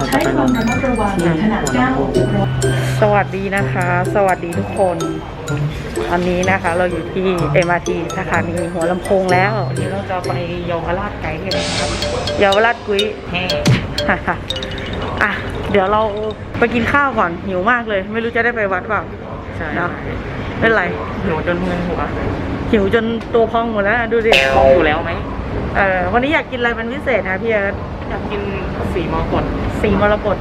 ดใช้ความระมัดระวังขณะก้าวออกจากรถสวัสดีนะคะ สวัสดีทุกคนตอนนี้นะคะ เราอยู่ที่ MRT สถานีหัวลำโพงแล้ววันนี้เราจะไปเยาวราชไกด์กันนะครับเยาวราชกุ้ยแฮ่อะเดี๋ยวเราไปกินข้าวก่อนหิวมากเลย ไม่รู้จะได้ไปวัดเปล่าใช่เนาะไม่เป็นไรหิวจนมือหัวหิวจนตัวพองหมดแล้วดูดิท้องอยู่แล้วไหมเออวันนี้อยากกินอะไรเป็นพิเศษนะพี่เอิร์ธ อยากกินสีมอกดสีมรกต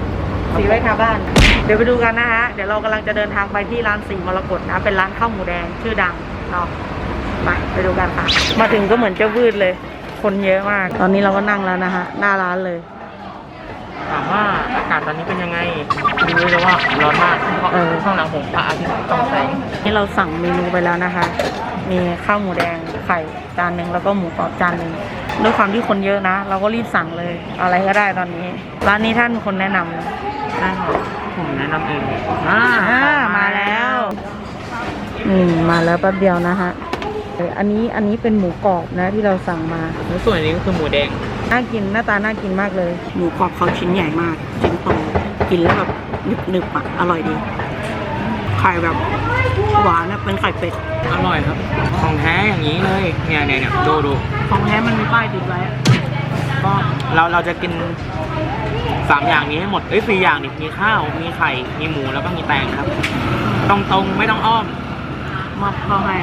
สีไว้ทาบ้าน เดี๋ยวไปดูกันนะฮะ เดี๋ยวเรากำลังจะเดินทางไปที่ร้านสีมรกตนะ เป็นร้านข้าวหมูแดงชื่อดังเนาะไปไปดูกันค่ะ มาถึงก็เหมือนจะวืดเลย คนเยอะมาก ตอนนี้เราก็นั่งแล้วนะฮะ หน้าร้านเลย ถามว่าอากาศตอนนี้เป็นยังไงรู้เลยว่าร้อนมาก เพราะเออข้างหลังผมพระอาทิตย์ต้องแสงนี่เราสั่งเมนูไปแล้วนะคะ มีข้าวหมูแดงไข่จานหนึ่งแล้วก็หมูกรอบจานหนึ่ง ด้วยความที่คนเยอะนะ เราก็รีบสั่งเลย อะไรก็ได้ตอนนี้ ร้านนี้ท่านเป็นคนแนะนำนะได้ครับผมแนะนำเองอ่าอ่ามาแล้วอืมมาแล้วแป๊บเดียวนะฮะเอออันนี้อันนี้เป็นหมูกรอบนะที่เราสั่งมาแล้วส่วนนี้ก็คือหมูแดงน่ากินหน้าตาน่ากินมากเลย หมูกรอบเขาชิ้นใหญ่มากชิ้นโตกินแล้วแบบหนึบหนึบๆอะอร่อยดีไข่แบบหวานนะเป็นไข่เป็ดอร่อยครับ ของแท้อย่างนี้เลยเนี่ยเนี่ยเนี่ยดูดู ของแท้มันมีป้ายติดไว้อะก็เราเราจะกินสามอย่างนี้ให้หมดเอ้ยสี่อย่างนี่มีข้าว มีไข่ มีหมูแล้วก็มีแตงครับ ตรงตรงๆไม่ต้องอ้อมมาเข้าให้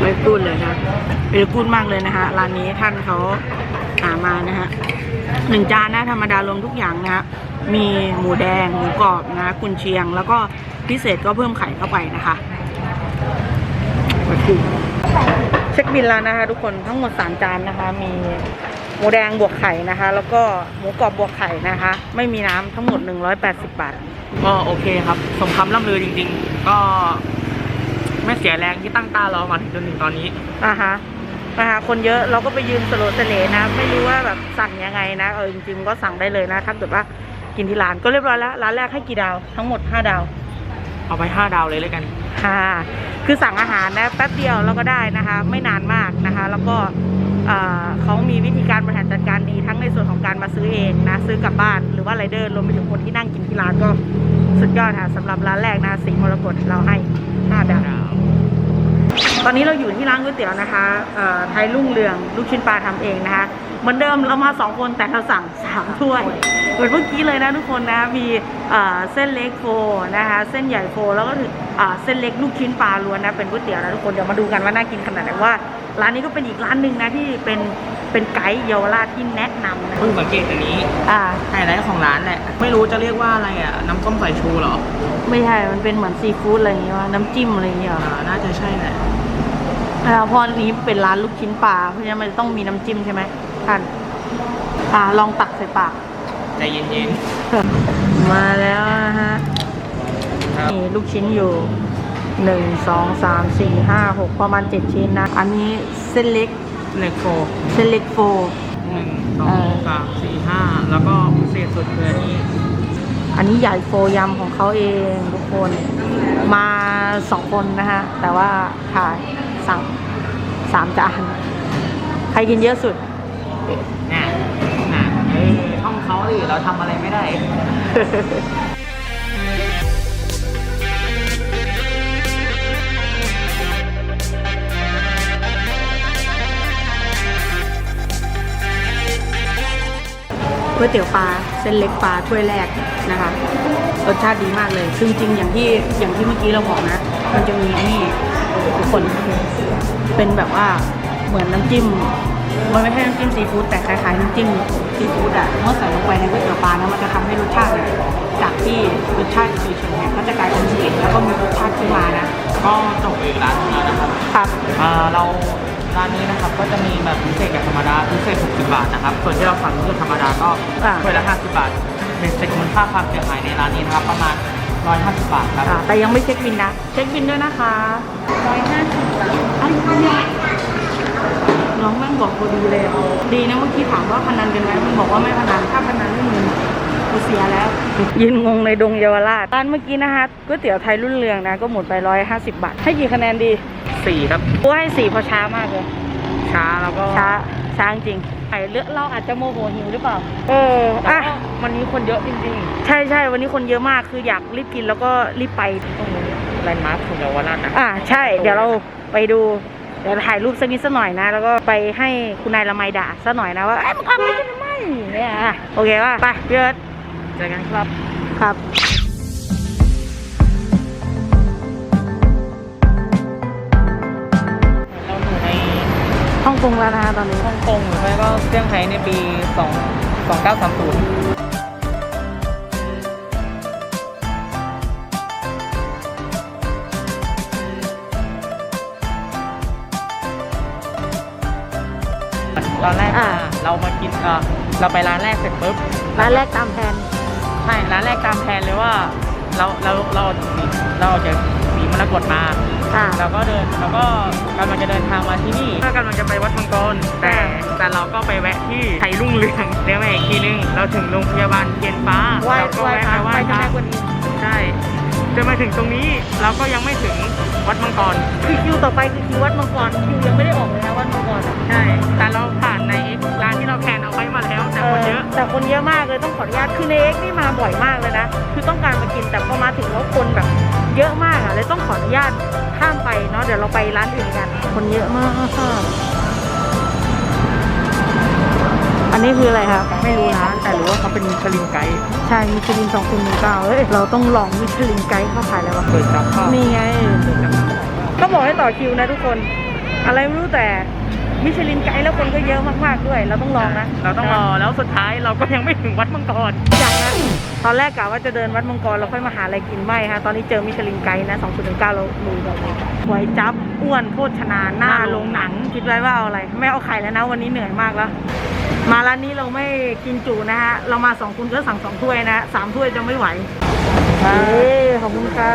ไม่พูดเลยนะเป็นพูดมากเลยนะคะร้านนี้ท่านเขาหามานะฮะหนึ่งจานนะธรรมดารวมทุกอย่างนะฮะมีหมูแดงหมูกรอบนะกุนเชียง แล้วก็พิเศษก็เพิ่มไข่เข้าไปนะคะ เช็คบินแล้วนะคะทุกคนทั้งหมดสามจานนะคะ มีหมูแดงบวกไข่นะคะ แล้วก็หมูกรอบบวกไข่นะคะ ไม่มีน้ำทั้งหมด 180 บาท ก็โอเคครับ สมคำล่ำลือจริง ๆ ก็ไม่เสียแรงที่ตั้งตารอมาถึงจนถึงตอนนี้อ่าฮะนะคะคนเยอะเราก็ไปยืนสโลว์สเลนะ ไม่รู้ว่าแบบสั่งยังไงนะเออจริงๆก็สั่งได้เลยนะถ้าเกิดว่ากินที่ร้านก็เรียบร้อยแล้ว ร้านแรกให้กี่ดาวทั้งหมด 5 ดาว เอาไปห้าดาวเลยเลยกัน ค่ะ คือสั่งอาหารนะแป๊บเดียวเราก็ได้นะคะ ไม่นานมากนะคะ แล้วก็เอ่อเขามีวิธีการบริหารจัดการดีทั้งในส่วนของการมาซื้อเองนะซื้อกลับบ้านหรือว่าไรเดอร์รวมไปถึงคนที่นั่งกินที่ร้านก็สุดยอดค่ะสำหรับร้านแรกนะสีมรกตเราให้5ดาว ตอนนี้เราอยู่ที่ร้านก๋วยเตี๋ยวนะคะเอ่อไทยรุ่งเรืองลูกชิ้นปลาทำเองนะคะ เหมือนเดิมเรามาสองคนแต่เราสั่งสามถ้วย เหมือนเมื่อกี้เลยนะทุกคนนะ มีเอ่อเส้นเล็กโฟนะคะ เส้นใหญ่โฟแล้วก็ถึงอ่าเส้นเล็กลูกชิ้นปลาล้วนนะเป็นก๋วยเตี๋ยวนะทุกคนเดี๋ยวมาดูกันว่าน่ากินขนาดไหนว่า ร้านนี้ก็เป็นอีกร้านหนึ่งนะที่เป็นเป็นไกด์เยาวราชที่แนะนำนะเพิ่งสังเกตอันนี้อ่าไฮไลท์ของร้านแหละ ไม่รู้จะเรียกว่าอะไรอะ น้ำส้มสายชูเหรอ ไม่ใช่ มันเป็นเหมือนซีฟู้ดอะไรอย่างเงี้ยว่าน้ำจิ้มอะไรอย่างเงี้ยเหรออ่าน่าจะใช่แหละอ่า เพราะอันนี้เป็นร้านลูกชิ้นปลาเพราะฉะนั้นมันจะต้องมีน้ำจิ้มใช่ไหมท่านอ่าลองตักใส่ปากใจเย็นมาแล้วนะฮะๆครับนี่ลูกชิ้นอยู่หนึ่งสองสามสี่ห้าหกประมาณเจ็ดชิ้นนะ อันนี้เส้นเล็กเล็กโฟเส้นเล็กโฟหนึ่งสอเองอสามสี่ห้าแล้วก็พิเศษสุดคืออันนี้ อันนี้ใหญ่โฟยำของเขาเองทุกคน มาสองคนนะฮะ แต่ว่าถ่ายสั่งสามจาน ใครกินเยอะสุดน่ะน่ะเออช่องเขาดิเราทำอะไรไม่ได้ ก๋วยเตี๋ยวปลา เส้นเล็กปลาถ้วยแรกนะคะรสชาติดีมากเลย ซึ่งจริงอย่างที่อย่างที่เมื่อกี้เราบอกนะ มันจะมีไอ้นี่ทุกคนเป็นแบบว่าเหมือนน้ำจิ้ม มันไม่ใช่น้ำจิ้มซีฟู้ดแต่คล้ายๆน้ำจิ้มซีฟู้ดอะเมื่อใส่ลงไปในก๋วยเตี๋ยวปลานะมันจะทำให้รสชาติเนี่ยจากที่รสชาติเฉยๆเนี่ยก็จะกลายเป็นเผ็ดแล้วก็มีรสชาติขึ้นมานะก็จบอีกร้านหนึงแล้วนะครับครับอ่าเรา ร้านนี้นะครับก็จะมีแบบพิเศษกับธรรมดาพิเศษ 60 บาทนะครับ ส่วนที่เราสั่งคือธรรมดาก็อ่า ถ้วยละ 50 บาทเป็นเซ็ตมูลค่าความเสียหายในร้านนี้นะครับประมาณ 150 บาทครับ อ่าแต่ยังไม่เช็คบินนะ เช็คบินด้วยนะคะร้อยห้าสิบบาทอะไรเนี่ยน้องแม่งบอกพอดีเลยอะดีนะเมื่อกี้ถามว่าพนันกันไหมมันบอกว่าไม่พนันถ้าพนันไม่มี กูเสียแล้ว ยืนงงในดงเยาวราชร้านเมื่อกี้นะคะก๋วยเตี๋ยวไทยรุ่นเรืองนะ ก็หมดไปร้อยห้าสิบบาท ให้กี่คะแนนดี4ครับกูให้สี่เพราะช้ามากเลย ช้าแล้วก็ช้า ช้าจริงไเลือกเราอาจจะโมโหหิวหรือเปล่า เออแต่อะว่าวันนี้คนเยอะจริงใช่ใช่วันนี้คนเยอะมากคืออยากรีบกินแล้วก็รีบไปๆตรงนี้แลนด์มาร์คของเยาวราชนะอ่าใช่ เดี๋ยวเราไปดูเดี๋ยวถ่ายรูปสักนิดสักหน่อยนะ แล้วก็ไปให้คุณนายละไมด่าสักหน่อยนะว่าเอ้ยมึงทำอะไรกันทำไมเนี่ยอะโอเคป่ะไปพี่เอิร์ธเจอกันครับ ครับเราอยู่ในฮ่องกงแล้วนะคะตอนนี้ ฮ่องกงแล้วก็เซี่ยงไฮ้ในปี 2 2930ตอนแรกอ่ามาเรามากินเอ่อเราไปร้านแรกเสร็จปุ๊บร้านแรกตามแผน ใช่ร้านแรกตามแผนเลยว่าเราเราเราสีเราเอาจากสีมรกตมาอ่าเราก็เดินเราก็กำลังจะเดินทางมาที่นี่ก็กำลังจะไปวัดมังกรแต่แต่เราก็ไปแวะที่ไทยรุ่งเรืองเดี๋ยวมาอีกทีนึงเราถึงโรงพยาบาลเทียนฟ้าไหว้เราก็ไหว้แวะพระไปไหว้ไปพที่ระแม่กวนอิมใช่จะมาถึงตรงนี้เราก็ยังไม่ถึงวัดมังกรคือคิวต่อไปคือคิววัดมังกรคิวยังไม่ได้ออกเลยนะวัดมังกรอะใช่แต่เราผ่านในร้านที่เราแพลนเอาไว้มาแล้วแต่คนเยอะแต่คนเยอะมากเลยต้องขออนุญาตคือในเอ็กซ์นี่มาบ่อยมากเลยนะ คือต้องการมากินแต่พอมาถึงแล้วคนแบบ เยอะมากอะเลยต้องขออนุญาตข้ามไปเนาะเดี๋ยวเราไปร้านอื่นกัน คนเยอะมาก อันนี้คืออะไรครับไม่รู้นะแต่รู้ว่าเขาเป็นมิชลินไกด์ใช่มิชลินสองคุณหนึ่งเก้าเอ้ยเราต้องลองมิชลินไกด์เข้าขายอะไรวะเปิดจับข้าวนี่ไงก็บอกให้ต่อคิวนะทุกคน อะไรไม่รู้แต่ มิชลินไกด์แล้วคนก็เยอะมากๆด้วย เราต้องลองนะเราต้องรอแล้วสุดท้ายเราก็ยังไม่ถึงวัดมังกรอย่างนั้นตอนแรกกะว่าจะเดินวัดมังกรแล้วค่อยมาหาอะไรกินไม่ฮะตอนนี้เจอมิชลินไกด์นะ2.19เราลุยแบบนี้หวยจับอ้วนโคตรชนาหน้าลงหนัง คิดไว้ว่าเอาอะไร ไม่เอาไข่แล้วนะ วันนี้เหนื่อยมากแล้วมาร้านนี้เราไม่กินจุนะฮะ เรามาสองคนก็สั่งสองถ้วยนะสามถ้วยจะไม่ไหวเฮ้ขอบคุณค่ะ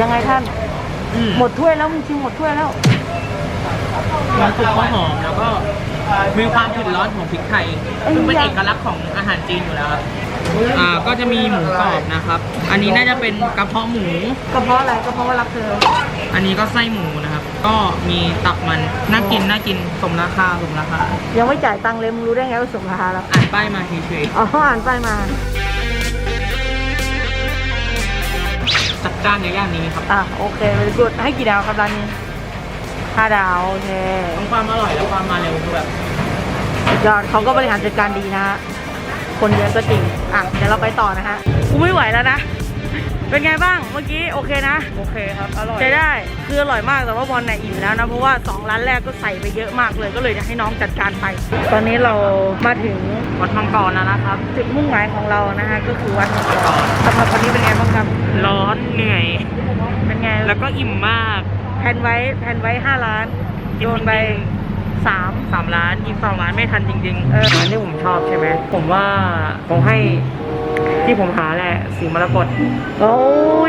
ยังไงท่าน หมดถ้วยแล้วมึงชิมหมดถ้วยแล้วน้ำซุปเขาหอมแล้วก็มีความเผ็ดร้อนของพริกไทยเอ้ยซึ่งเป็นเอกลักษณ์ของอาหารจีนอยู่แล้วครับอ่าก็จะมีหมูกรอบนะครับ อันนี้น่าจะเป็นกระเพาะหมูกระเพาะอะไรกระเพาะว่ารักเธออันนี้ก็ไส้หมูนะครับ ก็มีตับมันน่ากินน่ากินสมราคาสมราคายังไม่จ่ายตังค์เลยมึงรู้ได้ไงว่าสมราคาแล้วอ่านป้ายมาเฉยอ๋ออ่านไปมา จัดจ้านในย่านนี้ครับอะโอเคเลยกดให้กี่ดาวครับร้านนี้ห้าดาวโอเคทั้งความอร่อยและความมาเร็วคือแบบสุดยอดเขาก็บริหารจัดการดีนะฮะคนเยอะก็จริงอะเดี๋ยวเราไปต่อนะฮะกูไม่ไหวแล้วนะ เป็นไงบ้างเมื่อกี้โอเคนะ โอเคครับ อร่อยใช้ได้คืออร่อยมากแต่ว่าบอลเนี่ยอิ่มแล้วนะ เพราะว่าสองร้านแรกก็ใส่ไปเยอะมากเลยก็เลยจะให้น้องจัดการไป ตอนนี้เรามาถึงวัดมังกรแล้วนะครับ จุดมุ่งหมายของเรานะฮะก็คือวัดมังกรสำหรับวันนี้เป็นไงบ้างครับ ร้อนเหนื่อย เป็นไงแล้วก็อิ่มมากแผนไว้แผนไว้ห้าล้านโดนไปสามสามล้านอีกสองล้านไม่ทันจริงๆเออร้านที่ผมชอบใช่ไหมผมว่าผมให้ ที่ผมหาแหละสีมรกตโอ้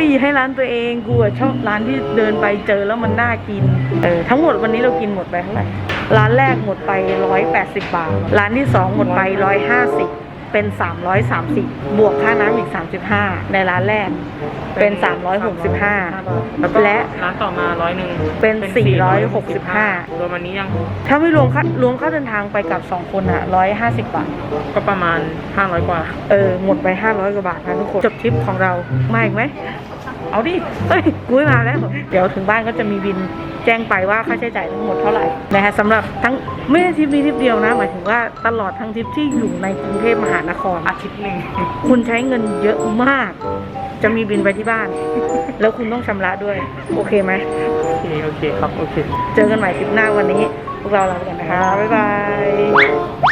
ยให้ร้านตัวเองกูอะชอบร้านที่เดินไปเจอแล้วมันน่ากินเออทั้งหมดวันนี้เรากินหมดไปเท่าไหร่ร้านแรกหมดไปร้อยแปดสิบบาท ร้านที่สองหมดไปร้อยห้าสิบ เป็นสามร้อยสามสิบบวกค่าน้ำอีกสามสิบห้าในร้านแรก เป็นสามร้อยหกสิบห้าแล้วก็และร้านต่อมาร้อยหนึ่งเป็น 465 รวมอันนี้ยัง ถ้าไม่รวมค่ารวมค่าเดินทางไปกับสองคนอะร้อยห้าสิบบาท ก็ประมาณห้าร้อยกว่า เออ หมดไป 500 กว่าบาทนะทุกคน จบทริปของเรามาอีกไหม เอาดิเฮ้ยกูไม่มาแล้ว เดี๋ยวถึงบ้านก็จะมีบินแจ้งไปว่าค่าใช้จ่ายทั้งหมดเท่าไหร่นะฮะสำหรับทั้งไม่ใช่ทริปนี้ทริปเดียวนะ หมายถึงว่าตลอดทั้งทริปที่อยู่ในกรุงเทพมหานครอาทิตย์หนึ่งคุณใช้เงินเยอะมาก จะมีบินไปที่บ้าน แล้วคุณต้องชำระด้วย โอเคไหมโอเคโอเคครับโอเค เจอกันใหม่ทริปหน้าวันนี้ พวกเราลาไปก่อนนะคะบ๊ายบาย